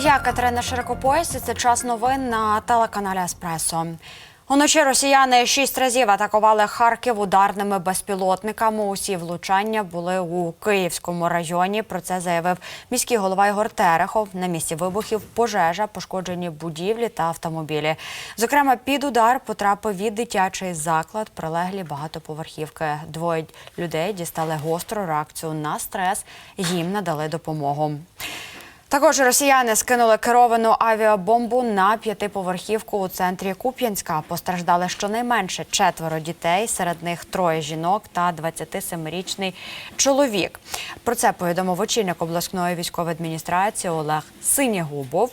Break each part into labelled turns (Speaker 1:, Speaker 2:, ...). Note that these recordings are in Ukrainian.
Speaker 1: я Катерина Широкопояс. Це час новин на телеканалі Еспресо. Уночі росіяни шість разів атакували Харків ударними безпілотниками. Усі влучання були у Київському районі. Про це заявив міський голова Ігор Терехов. На місці вибухів пожежа, пошкоджені будівлі та автомобілі. Зокрема, під удар потрапив і дитячий заклад, прилеглі багатоповерхівки. Двоє людей дістали гостру реакцію на стрес. Їм надали допомогу. Також росіяни скинули керовану авіабомбу на п'ятиповерхівку у центрі Куп'янська. Постраждали щонайменше четверо дітей, серед них троє жінок та 27-річний чоловік. Про це повідомив очільник обласної військової адміністрації Олег Синєгубов.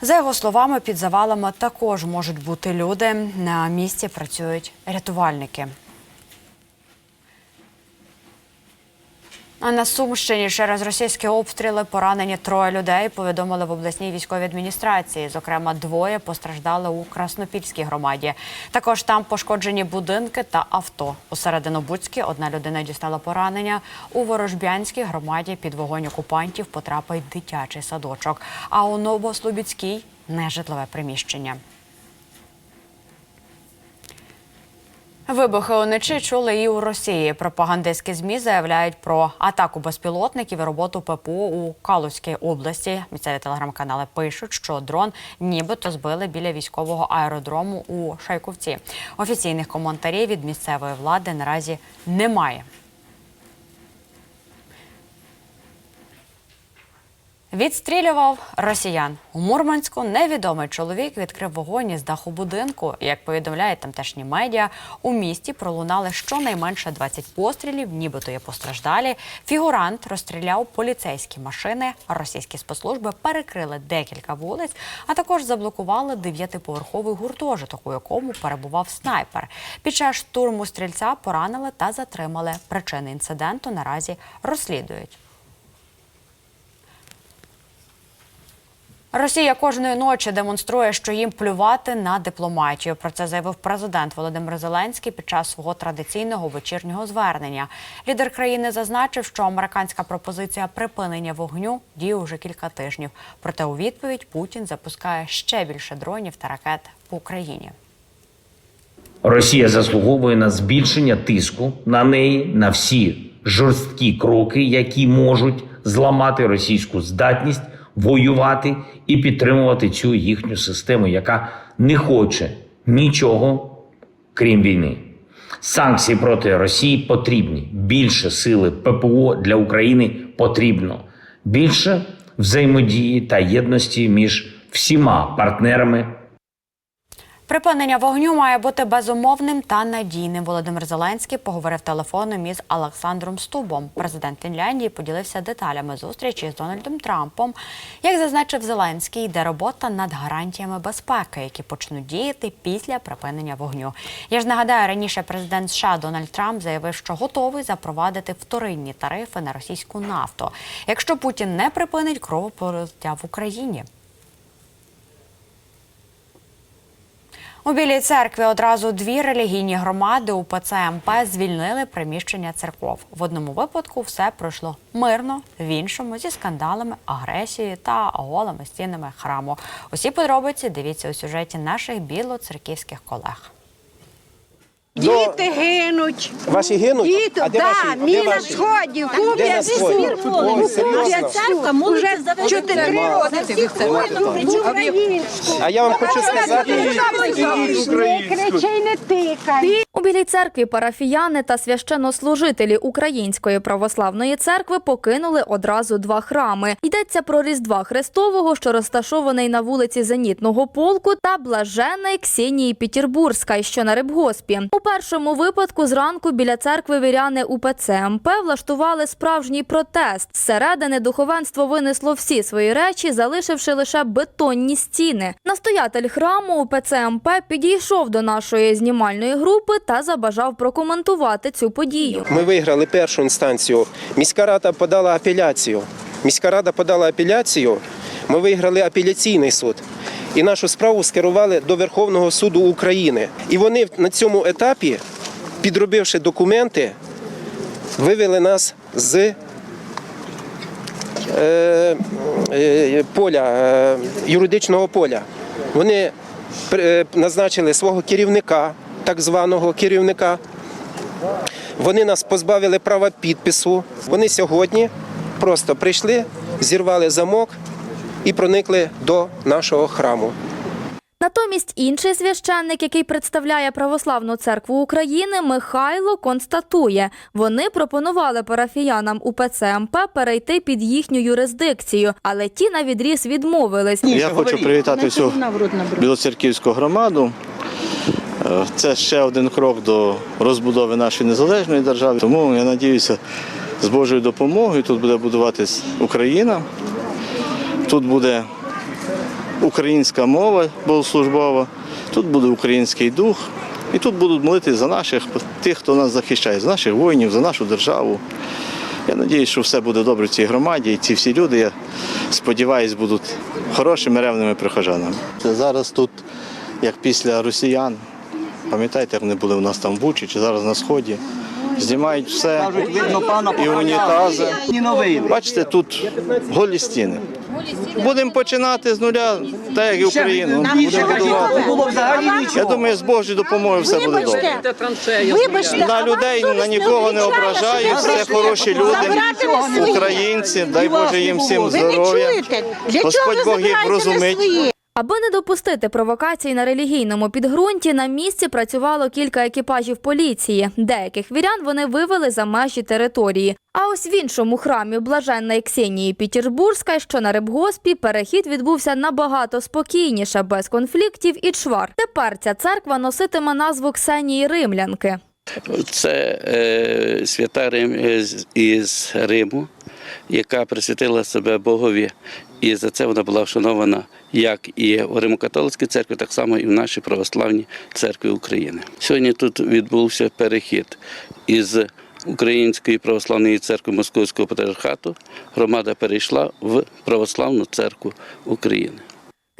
Speaker 1: За його словами, під завалами також можуть бути люди. На місці працюють рятувальники. На Сумщині через російські обстріли поранені троє людей. Повідомили в обласній військовій адміністрації. Зокрема, двоє постраждали у Краснопільській громаді. Також там пошкоджені будинки та авто. У Серединобудській одна людина дістала поранення. У Ворожбянській громаді під вогонь окупантів потрапив дитячий садочок. А у Новослобідській нежитлове приміщення. Вибухи уночі чули і у Росії. Пропагандистські змі заявляють про атаку безпілотників і роботу ППО у Калузькій області. Місцеві телеграм-канали пишуть, що дрон нібито збили біля військового аеродрому у Шайковці. Офіційних коментарів від місцевої влади наразі немає. Відстрілював росіян у Мурманську. Невідомий чоловік відкрив вогонь із даху будинку. Як повідомляють тамтешні медіа, у місті пролунали щонайменше 20 пострілів, нібито є постраждалі. Фігурант розстріляв поліцейські машини. Російські спецслужби перекрили декілька вулиць, а також заблокували дев'ятиповерховий гуртожиток, у якому перебував снайпер. Під час штурму стрільця поранили та затримали. Причини інциденту наразі розслідують. Росія кожної ночі демонструє, що їм плювати на дипломатію. Про це заявив президент Володимир Зеленський під час свого традиційного вечірнього звернення. Лідер країни зазначив, що американська пропозиція припинення вогню діє уже кілька тижнів. Проте у відповідь Путін запускає ще більше дронів та ракет по Україні.
Speaker 2: Росія заслуговує на збільшення тиску на неї на всі жорсткі кроки, які можуть зламати російську здатність воювати і підтримувати цю їхню систему, яка не хоче нічого крім війни. Санкції проти Росії потрібні. Більше сили ППО для України потрібно. Більше взаємодії та єдності між всіма партнерами
Speaker 1: Припинення вогню має бути безумовним та надійним. Володимир Зеленський поговорив телефоном із Олександром Стубом. Президент Фінляндії поділився деталями зустрічі з Дональдом Трампом. Як зазначив Зеленський, йде робота над гарантіями безпеки, які почнуть діяти після припинення вогню. Я ж нагадаю, раніше президент США Дональд Трамп заявив, що готовий запровадити вторинні тарифи на російську нафту, якщо Путін не припинить кровопролиття в Україні. У Білій церкві одразу дві релігійні громади УПЦ МП звільнили приміщення церков. В одному випадку все пройшло мирно, в іншому зі скандалами, агресією та голими стінами храму. Усі подробиці дивіться у сюжеті наших білоцерківських колег.
Speaker 3: Діти гинуть.
Speaker 4: Ваші гинуть?
Speaker 3: Діти,
Speaker 4: А де
Speaker 3: да,
Speaker 4: ваші?
Speaker 3: мій
Speaker 4: Де
Speaker 3: на
Speaker 4: ваші?
Speaker 3: сході?
Speaker 4: Ой, серйозно?
Speaker 3: Уже чотири роки. Українську.
Speaker 4: А я вам хочу сказати,
Speaker 3: Не кричи, не тикай.
Speaker 5: У Білій церкві парафіяни та священнослужителі Української православної церкви покинули одразу два храми. Йдеться про Різдва Христового, що розташований на вулиці Зенітного полку, та Блаженої Ксенії Петербурзька, що на Рибгоспі. У першому випадку зранку біля церкви віряни УПЦ МП влаштували справжній протест. Зсередини духовенство винесло всі свої речі, залишивши лише бетонні стіни. Настоятель храму УПЦ МП підійшов до нашої знімальної групи та забажав прокоментувати цю подію.
Speaker 4: ми виграли першу інстанцію. Міська рада подала апеляцію. Міська рада подала апеляцію. Ми виграли апеляційний суд. І нашу справу скерували до Верховного суду України. І вони на цьому етапі, підробивши документи, вивели нас з е, е, поля, е, юридичного поля. Вони е, назначили свого керівника, так званого керівника. Вони нас позбавили права підпису. Вони сьогодні просто прийшли, зірвали замок і проникли до нашого храму.
Speaker 5: Натомість інший священник, який представляє Православну церкву України, Михайло констатує, вони пропонували парафіянам УПЦ МП перейти під їхню юрисдикцію, але ті на відріз відмовились.
Speaker 6: Я хочу привітати всю білоцерківську громаду. Це ще один крок до розбудови нашої незалежної держави. Тому я надіюся, з Божою допомогою тут буде будуватись Україна, тут буде українська мова богослужбова, тут буде український дух, і тут будуть молитись за наших тих, хто нас захищає, за наших воїнів, за нашу державу. Я сподіваюся, що все буде добре в цій громаді, і ці всі люди, я сподіваюся, будуть хорошими ревними прихожанами. Зараз тут, як після росіян, пам'ятаєте, як вони були у нас там в Бучі чи зараз на сході. Знімають все і унітази. Бачите, тут голі стіни. Будемо починати з нуля, так як і Україну. Я думаю, з Божою допомогою все буде добре.
Speaker 3: Вибачте,
Speaker 6: На людей на нікого не ображаю, все хороші люди, українці, дай Боже їм всім здоров'я. Господь Бог їх розумить.
Speaker 5: Аби не допустити провокацій на релігійному підґрунті, на місці працювало кілька екіпажів поліції. Деяких вірян вони вивели за межі території. А ось в іншому храмі Блаженної Ксенії Петербурзька, що на Рибгоспі, перехід відбувся набагато спокійніше, без конфліктів і чвар. Тепер ця церква носитиме назву Ксенії Римлянки.
Speaker 7: Це е, свята Рим е, з- із Риму, яка присвятила себе Богові. І за це вона була вшанована як і в Римо-католицькій церкві, так само і в нашій православній церкві України. Сьогодні тут відбувся перехід із Української православної церкви Московського патріархату. Громада перейшла в Православну церкву України.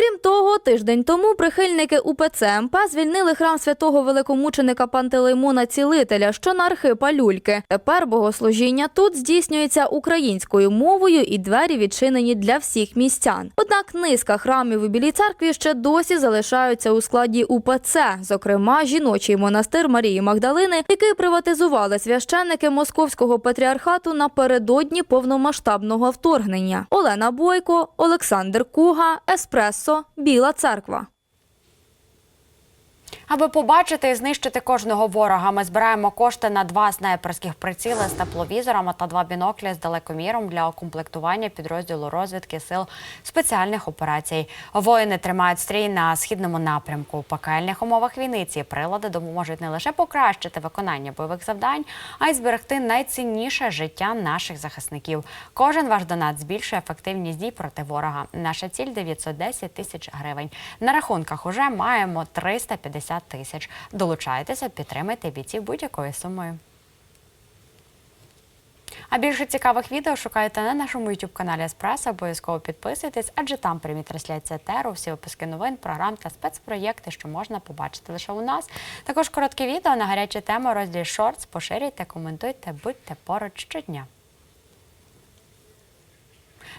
Speaker 5: Крім того, тиждень тому прихильники УПЦ МП звільнили храм святого великомученика Пантелеймона Цілителя, що на Архипа Люльки. Тепер богослужіння тут здійснюється українською мовою і двері відчинені для всіх містян. Однак низка храмів у Білій церкві ще досі залишаються у складі УПЦ, зокрема жіночий монастир Марії Магдалини, який приватизували священники Московського патріархату напередодні повномасштабного вторгнення. Олена Бойко, Олександр Куга, Еспресо, Біла Церква.
Speaker 1: Аби побачити і знищити кожного ворога, ми збираємо кошти на два снайперських приціли з тепловізорами та два біноклі з далекоміром для укомплектування підрозділу розвідки сил спеціальних операцій. Воїни тримають стрій на східному напрямку. У пекельних умовах війни ці прилади допоможуть не лише покращити виконання бойових завдань, а й зберегти найцінніше життя наших захисників. Кожен ваш донат збільшує ефективність дій проти ворога. Наша ціль 910 тисяч гривень. На рахунках уже маємо 350 тисяч. Долучайтеся, підтримайте бійців будь-якою сумою. А більше цікавих відео шукайте на нашому youtube каналі Еспресо. Обов'язково підписуйтесь, адже там прямі трансляція теру, всі випуски новин, програм та спецпроєкти, що можна побачити лише у нас. Також короткі відео на гарячі теми у розділі Шортс. Поширюйте, коментуйте, будьте поруч щодня.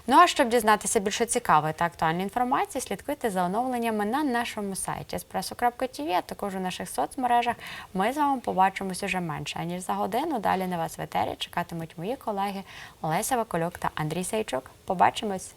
Speaker 1: Ну а щоб дізнатися більше цікавої та актуальної інформації, слідкуйте за оновленнями на нашому сайті espresso.tv, а також у наших соцмережах. Ми з вами побачимось уже менше ніж за годину. Далі на вас в етері чекатимуть мої колеги Олеся Ваколюк та Андрій Сайчук. Побачимось.